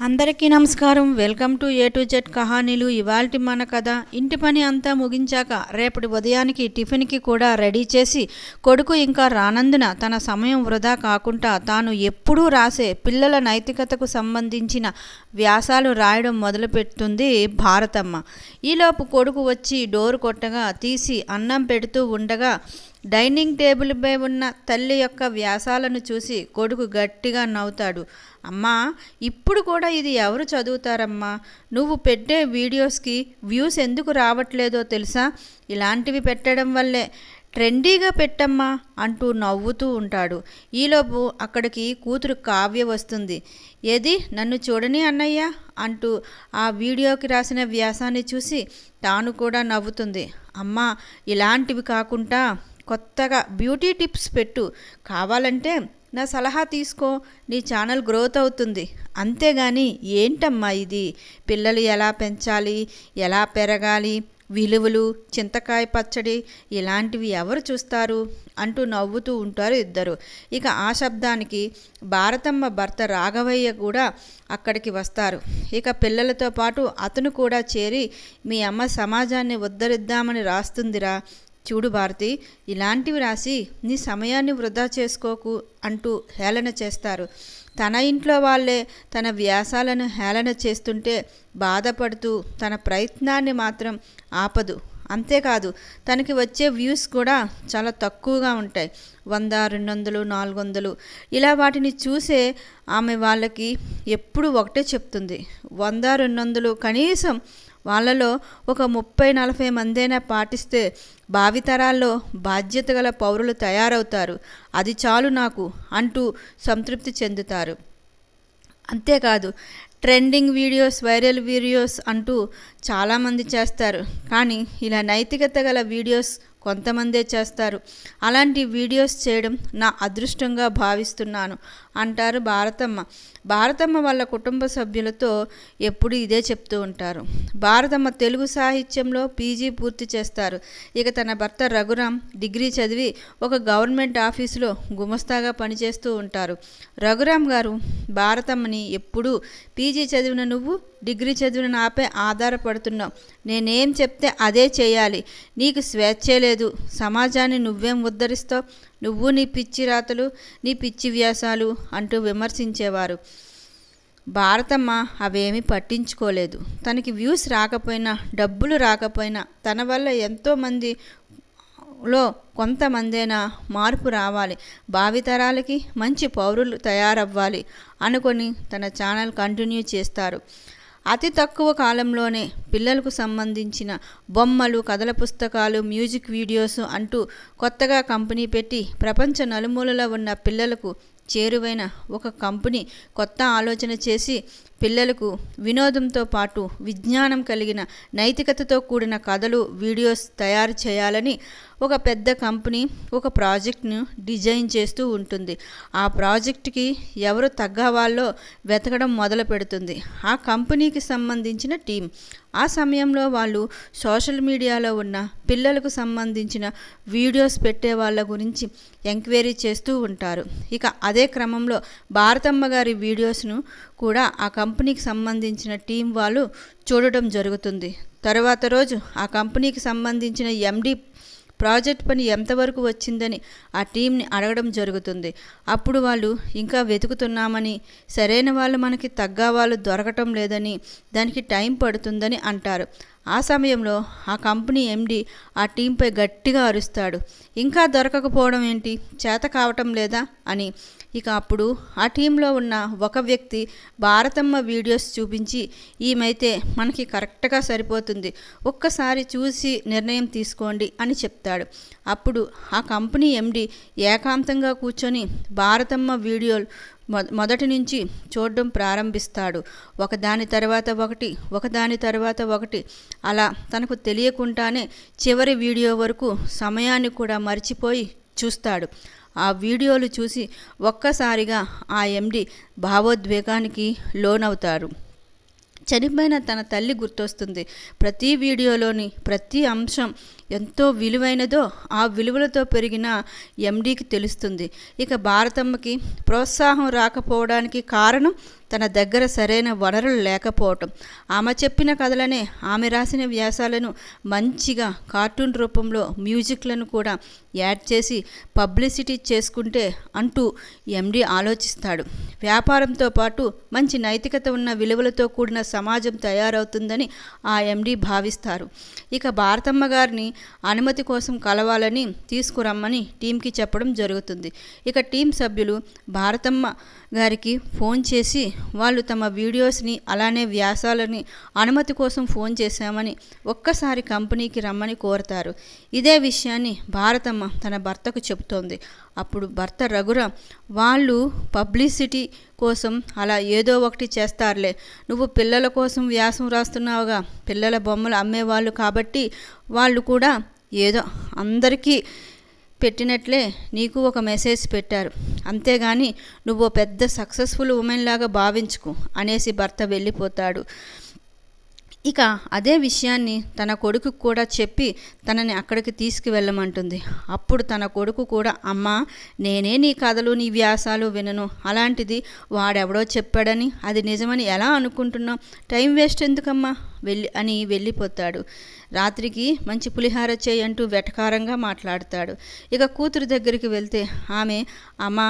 అందరికీ నమస్కారం. Welcome to A to Z కహానీలు. ఇవాల్టి మన కథ ఇంటి పని అంతా ముగించాక రేపటి ఉదయానికి టిఫిన్కి కూడా రెడీ చేసి కొడుకు ఇంకా రానందున తన సమయం వృధా కాకుండా తాను ఎప్పుడూ రాసే పిల్లల నైతికతకు సంబంధించిన వ్యాసాలు రాయడం మొదలుపెడుతుంది భారతమ్మ. ఈలోపు కొడుకు వచ్చి డోర్ కొట్టగా తీసి అన్నం పెడుతూ ఉండగా డైనింగ్ టేబుల్పై ఉన్న తల్లి యొక్క వ్యాసాలను చూసి కొడుకు గట్టిగా నవ్వుతాడు. అమ్మా ఇప్పుడు కూడా ఇది ఎవరు చదువుతారమ్మా? నువ్వు పెట్టే వీడియోస్కి వ్యూస్ ఎందుకు రావట్లేదో తెలుసా? ఇలాంటివి పెట్టడం వల్లే ట్రెండీగా పెట్టమ్మా అంటూ నవ్వుతూ ఉంటాడు. ఈలోపు అక్కడికి కూతురు కావ్య వస్తుంది. ఏది? నన్ను చూడని అన్నయ్య? అంటూ ఆ వీడియోకి రాసిన వ్యాసాన్ని చూసి తాను కూడా నవ్వుతుంది. అమ్మా ఇలాంటివి కాకుండా కొత్తగా బ్యూటీ టిప్స్ పెట్టు. కావాలంటే నా సలహా తీసుకో. నీ ఛానల్ గ్రోత్ అవుతుంది. అంతేగాని ఏంటమ్మా ఇది? పిల్లలు ఎలా పెంచాలి? ఎలా పెరగాలి? విలువలు చింతకాయ పచ్చడి ఇలాంటివి ఎవరు చూస్తారు? అంటూ నవ్వుతూ ఉంటారు ఇద్దరు. ఇక ఆ శబ్దానికి భారతమ్మ భర్త రాఘవయ్య కూడా అక్కడికి వస్తారు. ఇక పిల్లలతో పాటు అతను కూడా చేరి మీ అమ్మ సమాజాన్ని ఉద్ధరిద్దామని రాస్తుందిరా. చూడు భారతి ఇలాంటివి రాసి నీ సమయాన్ని వృధా చేసుకోకు అంటూ హేళన చేస్తారు. తన ఇంట్లో వాళ్ళే తన వ్యాసాలను హేళన చేస్తుంటే బాధపడుతూ తన ప్రయత్నాన్ని మాత్రం ఆపదు. అంతేకాదు తనకి వచ్చే వ్యూస్ కూడా చాలా తక్కువగా ఉంటాయి. వంద రెండు వందలు నాలుగు వందలు ఇలా వాటిని చూసే ఆమె వాళ్ళకి ఎప్పుడు ఒకటే చెప్తుంది. వంద రెండు వందలు కనీసం వాళ్ళలో ఒక ముప్పై నలభై మందైనా పాటిస్తే భావితరాల్లో బాధ్యత గల పౌరులు తయారవుతారు. అది చాలు నాకు అంటూ సంతృప్తి చెందుతారు. అంతేకాదు ట్రెండింగ్ వీడియోస్ వైరల్ వీడియోస్ అంటూ చాలామంది చేస్తారు. కానీ ఇలా నైతికత గల వీడియోస్ కొంతమందే చేస్తారు. అలాంటి వీడియోస్ చేయడం నా అదృష్టంగా భావిస్తున్నాను అంటారు భారతమ్మ. భారతమ్మ వాళ్ళ కుటుంబ సభ్యులతో ఎప్పుడు ఇదే చెప్తూ ఉంటారు. భారతమ్మ తెలుగు సాహిత్యంలో పీజీ పూర్తి చేస్తారు. ఇక తన భర్త రఘురామ్ డిగ్రీ చదివి ఒక గవర్నమెంట్ ఆఫీసులో గుమస్తాగా పనిచేస్తూ ఉంటారు. రఘురామ్ గారు భారతమ్మని ఎప్పుడూ పీజీ చదివిన నువ్వు డిగ్రీ చదివిన నాపై ఆధారపడుతున్నావు. నేనేం చెప్తే అదే చేయాలి. నీకు స్వేచ్ఛ లేదు. సమాజాన్ని నువ్వేం ఉద్ధరిస్తావు? నువ్వు నీ పిచ్చి రాతలు నీ పిచ్చి వ్యాసాలు అంటూ విమర్శించేవారు. భారతమ్మ అవేమీ పట్టించుకోలేదు. తనకి వ్యూస్ రాకపోయినా డబ్బులు రాకపోయినా తన వల్ల ఎంతోమంది లో కొంతమందైనా మార్పు రావాలి. భావితరాలకి మంచి పౌరులు తయారవ్వాలి అనుకొని తన ఛానల్ కంటిన్యూ చేస్తారు. అతి తక్కువ కాలంలోనే పిల్లలకు సంబంధించిన బొమ్మలు కథల పుస్తకాలు మ్యూజిక్ వీడియోస్ అంటూ కొత్తగా కంపెనీ పెట్టి ప్రపంచ నలుమూలలో ఉన్న పిల్లలకు చేరువైన ఒక కంపెనీ కొత్త ఆలోచన చేసి పిల్లలకు వినోదంతో పాటు విజ్ఞానం కలిగిన నైతికతతో కూడిన కథలు వీడియోస్ తయారు చేయాలని ఒక పెద్ద కంపెనీ ఒక ప్రాజెక్ట్ను డిజైన్ చేస్తూ ఉంటుంది. ఆ ప్రాజెక్ట్కి ఎవరు తగ్గవాళ్ళో వెతకడం మొదలు పెడుతుంది. ఆ కంపెనీకి సంబంధించిన టీం. ఆ సమయంలో వాళ్ళు సోషల్ మీడియాలో ఉన్న పిల్లలకు సంబంధించిన వీడియోస్ పెట్టే వాళ్ళ గురించి ఎంక్వైరీ చేస్తూ ఉంటారు. ఇక అదే క్రమంలో భారతమ్మ గారి వీడియోస్ను కూడా ఆ కంపెనీకి సంబంధించిన టీం వాళ్ళు చూడటం జరుగుతుంది. తర్వాత రోజు ఆ కంపెనీకి సంబంధించిన ఎండి ప్రాజెక్ట్ పని ఎంతవరకు వచ్చిందని ఆ టీంని అడగడం జరుగుతుంది. అప్పుడు వాళ్ళు ఇంకా వెతుకుతున్నామని సరైన వాళ్ళు మనకి తగ్గ వాళ్ళు దొరకటం లేదని దానికి టైం పడుతుందని అంటారు. ఆ సమయంలో ఆ కంపెనీ ఎండి ఆ టీంపై గట్టిగా అరుస్తాడు. ఇంకా దొరకకపోవడం ఏంటి? చేత కావటం లేదా? అని ఇక అప్పుడు ఆ టీంలో ఉన్న ఒక వ్యక్తి భారతమ్మ వీడియోస్ చూపించి ఈమెతే మనకి కరెక్ట్గా సరిపోతుంది. ఒక్కసారి చూసి నిర్ణయం తీసుకోండి అని చెప్తాడు. అప్పుడు ఆ కంపెనీ ఎండి ఏకాంతంగా కూర్చొని భారతమ్మ వీడియోలు మొదటి నుంచి చూడడం ప్రారంభిస్తాడు. ఒకదాని తర్వాత ఒకటి ఒకదాని తర్వాత ఒకటి. అలా తనకు తెలియకుండానే చివరి వీడియో వరకు సమయాన్ని కూడా మర్చిపోయి చూస్తాడు. ఆ వీడియోలు చూసి ఒక్కసారిగా ఆ ఎండి భావోద్వేగానికి లోనవుతారు. చనిపోయిన తన తల్లి గుర్తొస్తుంది. ప్రతి వీడియోలోని ప్రతి అంశం ఎంతో విలువైనదో ఆ విలువలతో పెరిగిన ఎండీకి తెలుస్తుంది. ఇక భారతమ్మకి ప్రోత్సాహం రాకపోవడానికి కారణం తన దగ్గర సరైన వనరులు లేకపోవటం. ఆమె చెప్పిన కథలనే ఆమె రాసిన వ్యాసాలను మంచిగా కార్టూన్ రూపంలో మ్యూజిక్లను కూడా యాడ్ చేసి పబ్లిసిటీ చేసుకుంటే అంటూ ఎండి ఆలోచిస్తాడు. వ్యాపారంతో పాటు మంచి నైతికత ఉన్న విలువలతో కూడిన సమాజం తయారవుతుందని ఆ ఎండి భావిస్తారు. ఇక భారతమ్మ గారిని అనుమతి కోసం కలవాలని తీసుకురమ్మని టీంకి చెప్పడం జరుగుతుంది. ఇక టీం సభ్యులు భారతమ్మ గారికి ఫోన్ చేసి వాళ్ళు తమ వీడియోస్ని అలానే వ్యాసాలని అనుమతి కోసం ఫోన్ చేశామని ఒక్కసారి కంపెనీకి రమ్మని కోరతారు. ఇదే విషయాన్ని భారతమ్మ తన భర్తకు చెబుతోంది. అప్పుడు భర్త రఘురాం వాళ్ళు పబ్లిసిటీ కోసం అలా ఏదో ఒకటి చేస్తారులే. నువ్వు పిల్లల కోసం వ్యాసం రాస్తున్నావుగా. పిల్లల బొమ్మలు అమ్మేవాళ్ళు కాబట్టి వాళ్ళు కూడా ఏదో అందరికీ పెట్టినట్లే నీకు ఒక మెసేజ్ పెట్టారు. అంతేగాని నువ్వు పెద్ద సక్సెస్ఫుల్ ఉమెన్ లాగా భావించుకు అనేసి భర్త వెళ్ళిపోతాడు. ఇక అదే విషయాన్ని తన కొడుకు కూడా చెప్పి తనని అక్కడికి తీసుకువెళ్ళమంటుంది. అప్పుడు తన కొడుకు కూడా అమ్మ నేనే నీ కథలు నీ వ్యాసాలు వినను. అలాంటిది వాడెవడో చెప్పాడని అది నిజమని ఎలా అనుకుంటున్నావు? టైం వేస్ట్ ఎందుకమ్మా? వెళ్ళి అని వెళ్ళిపోతాడు. రాత్రికి మంచి పులిహార చేయి అంటూ వెటకారంగా మాట్లాడతాడు. ఇక కూతురు దగ్గరికి వెళ్తే ఆమె అమ్మ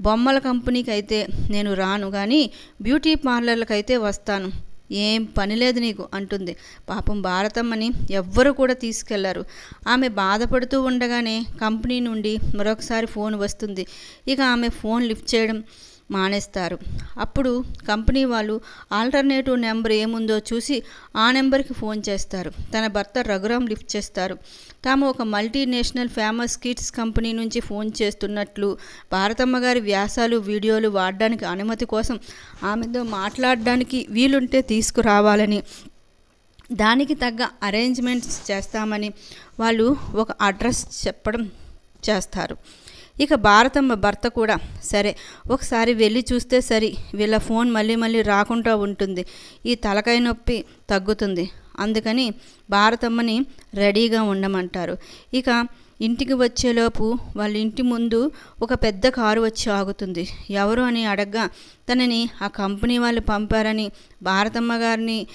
బొమ్మల కంపెనీకి అయితే నేను రాను కానీ బ్యూటీ పార్లర్లకైతే వస్తాను. ఏం పని లేదు నీకు అంటుంది. పాపం భారతమ్మని ఎవ్వరు కూడా తీసుకెళ్ళారు. ఆమె బాధపడుతూ ఉండగానే కంపెనీ నుండి మరొకసారి ఫోన్ వస్తుంది. ఇక ఆమె ఫోన్ లిఫ్ట్ చేయడం మానేస్తారు. అప్పుడు కంపెనీ వాళ్ళు ఆల్టర్నేటివ్ నెంబర్ ఏముందో చూసి ఆ నెంబర్కి ఫోన్ చేస్తారు. తన భర్త రఘురామ్ లిఫ్ట్ చేస్తారు. తాము ఒక మల్టీనేషనల్ ఫేమస్ కిడ్స్ కంపెనీ నుంచి ఫోన్ చేస్తున్నట్లు భారతమ్మ గారి వ్యాసాలు వీడియోలు వాడడానికి అనుమతి కోసం ఆమెతో మాట్లాడడానికి వీలుంటే తీసుకురావాలని దానికి తగ్గ అరేంజ్మెంట్స్ చేస్తామని వాళ్ళు ఒక అడ్రస్ చెప్పడం చేస్తారు. ఇక భారతమ్మ భర్త కూడా సరే ఒకసారి వెళ్ళి చూస్తే సరి వీళ్ళ ఫోన్ మళ్ళీ మళ్ళీ రాకుండా ఉంటుంది. ఈ తలకాయ నొప్పి తగ్గుతుంది. అందుకని భారతమ్మని రెడీగా ఉండమంటారు. ఇక ఇంటికి వచ్చేలోపు వాళ్ళ ఇంటి ముందు ఒక పెద్ద కారు వచ్చి ఆగుతుంది. ఎవరు అని అడగ్గా తనని ఆ కంపెనీ వాళ్ళు పంపారని భారతమ్మ గారిని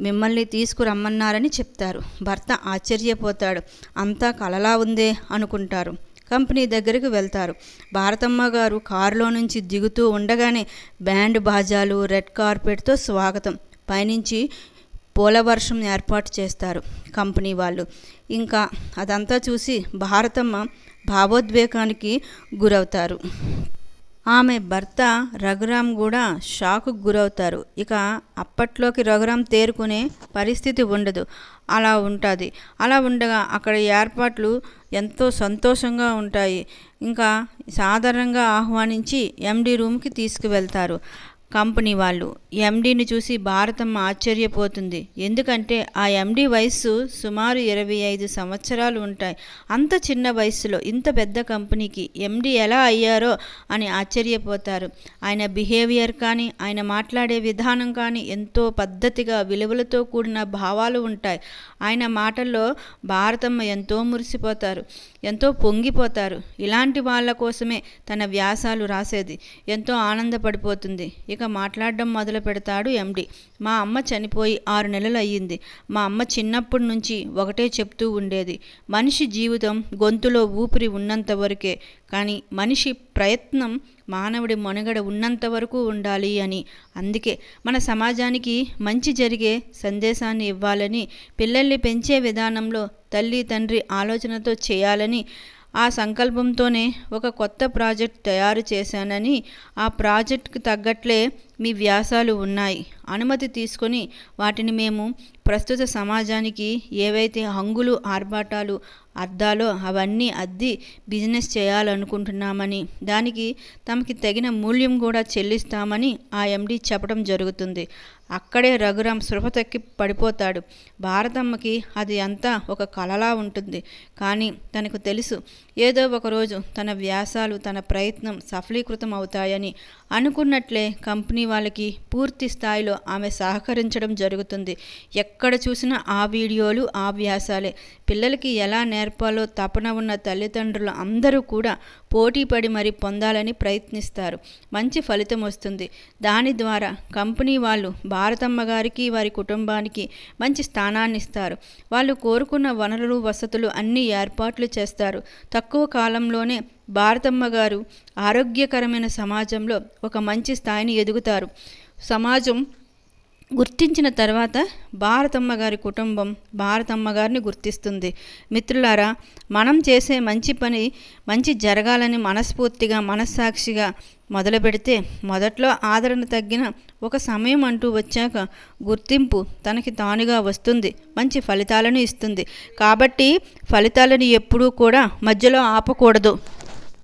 మిమ్మల్ని తీసుకురమ్మన్నారని చెప్తారు. భర్త ఆశ్చర్యపోతాడు. అంతా కలలా ఉందే అనుకుంటారు. కంపెనీ దగ్గరికి వెళ్తారు. భారతమ్మ గారు కారులో నుంచి దిగుతూ ఉండగానే బ్యాండ్ బాజాలు రెడ్ కార్పెట్తో స్వాగతం. పైనుంచి పూల వర్షం ఏర్పాటు చేస్తారు కంపెనీ వాళ్ళు. ఇంకా అదంతా చూసి భారతమ్మ భావోద్వేగానికి గురవుతారు. ఆమె భర్త రఘురామ్ కూడా షాకు గురవుతారు. ఇక అప్పట్లోకి రఘురామ్ తేరుకునే పరిస్థితి ఉండదు. అలా ఉంటుంది. అలా ఉండగా అక్కడ ఏర్పాట్లు ఎంతో సంతోషంగా ఉంటాయి. ఇంకా సాధారణంగా ఆహ్వానించి ఎండి రూమ్కి తీసుకువెళ్తారు. కంపెనీ వాళ్ళు. ఎండీని చూసి భారతమ్మ ఆశ్చర్యపోతుంది. ఎందుకంటే ఆ ఎండీ వయస్సు సుమారు ఇరవై ఐదు సంవత్సరాలు ఉంటాయి. అంత చిన్న వయసులో ఇంత పెద్ద కంపెనీకి ఎండీ ఎలా అయ్యారో అని ఆశ్చర్యపోతారు. ఆయన బిహేవియర్ కానీ ఆయన మాట్లాడే విధానం కానీ ఎంతో పద్ధతిగా విలువలతో కూడిన భావాలు ఉంటాయి. ఆయన మాటల్లో భారతమ్మ ఎంతో మురిసిపోతారు. ఎంతో పొంగిపోతారు. ఇలాంటి వాళ్ళ కోసమే తన వ్యాసాలు రాసేది. ఎంతో ఆనందపడిపోతుంది. ఇక మాట్లాడడం మొదలు పెడతాడు ఎండి. మా అమ్మ చనిపోయి ఆరు నెలలు అయ్యింది. మా అమ్మ చిన్నప్పటి నుంచి ఒకటే చెప్తూ ఉండేది. మనిషి జీవితం గొంతులో ఊపిరి ఉన్నంత వరకే. కానీ మనిషి ప్రయత్నం మానవుడి మనుగడ ఉన్నంత వరకు ఉండాలి అని. అందుకే మన సమాజానికి మంచి జరిగే సందేశాన్ని ఇవ్వాలని పిల్లల్ని పెంచే విధానంలో తల్లి తండ్రి ఆలోచనతో చేయాలని ఆ సంకల్పంతోనే ఒక కొత్త ప్రాజెక్ట్ తయారు చేశానని ఆ ప్రాజెక్ట్కి తగ్గట్లే మీ వ్యాసాలు ఉన్నాయి. అనుమతి తీసుకొని వాటిని మేము ప్రస్తుత సమాజానికి ఏవైతే హంగులు ఆర్భాటాలు అద్దాలో అవన్నీ అద్ది బిజినెస్ చేయాలనుకుంటున్నామని దానికి తమకి తగిన మూల్యం కూడా చెల్లిస్తామని ఆ ఎండి చెప్పడం జరుగుతుంది. అక్కడే రఘురాం స్పృహ తక్కి పడిపోతాడు. భారతమ్మకి అది అంతా ఒక కలలా ఉంటుంది. కానీ తనకు తెలుసు ఏదో ఒకరోజు తన వ్యాసాలు తన ప్రయత్నం సఫలీకృతం అవుతాయని అనుకున్నట్లే కంపెనీ వాళ్ళకి పూర్తి స్థాయిలో ఆమె సహకరించడం జరుగుతుంది. ఎక్కడ చూసినా ఆ వీడియోలు ఆ వ్యాసాలే. పిల్లలకి ఎలా నేర్పాలో తపన ఉన్న తల్లిదండ్రులు అందరూ కూడా పోటీపడి మరి పొందాలని ప్రయత్నిస్తారు. మంచి ఫలితం వస్తుంది. దాని ద్వారా కంపెనీ వాళ్ళు భారతమ్మ గారికి వారి కుటుంబానికి మంచి స్థానాన్ని ఇస్తారు. వాళ్ళు కోరుకున్న వనరులు వసతులు అన్ని ఏర్పాట్లు చేస్తారు. తక్కువ కాలంలోనే భారతమ్మ గారు ఆరోగ్యకరమైన సమాజంలో ఒక మంచి స్థాయిని ఎదుగుతారు. సమాజం గుర్తించిన తర్వాత భారతమ్మ గారి కుటుంబం భారతమ్మ గారిని గుర్తిస్తుంది. మిత్రులారా మనం చేసే మంచి పని మంచి జరగాలని మనస్ఫూర్తిగా మనస్సాక్షిగా మొదలు పెడితే మొదట్లో ఆదరణ తగ్గిన ఒక సమయం అంటూ వచ్చాక గుర్తింపు తనకి తానుగా వస్తుంది మంచి ఫలితాలను ఇస్తుంది. కాబట్టి ఫలితాలను ఎప్పుడూ కూడా మధ్యలో ఆపకూడదు.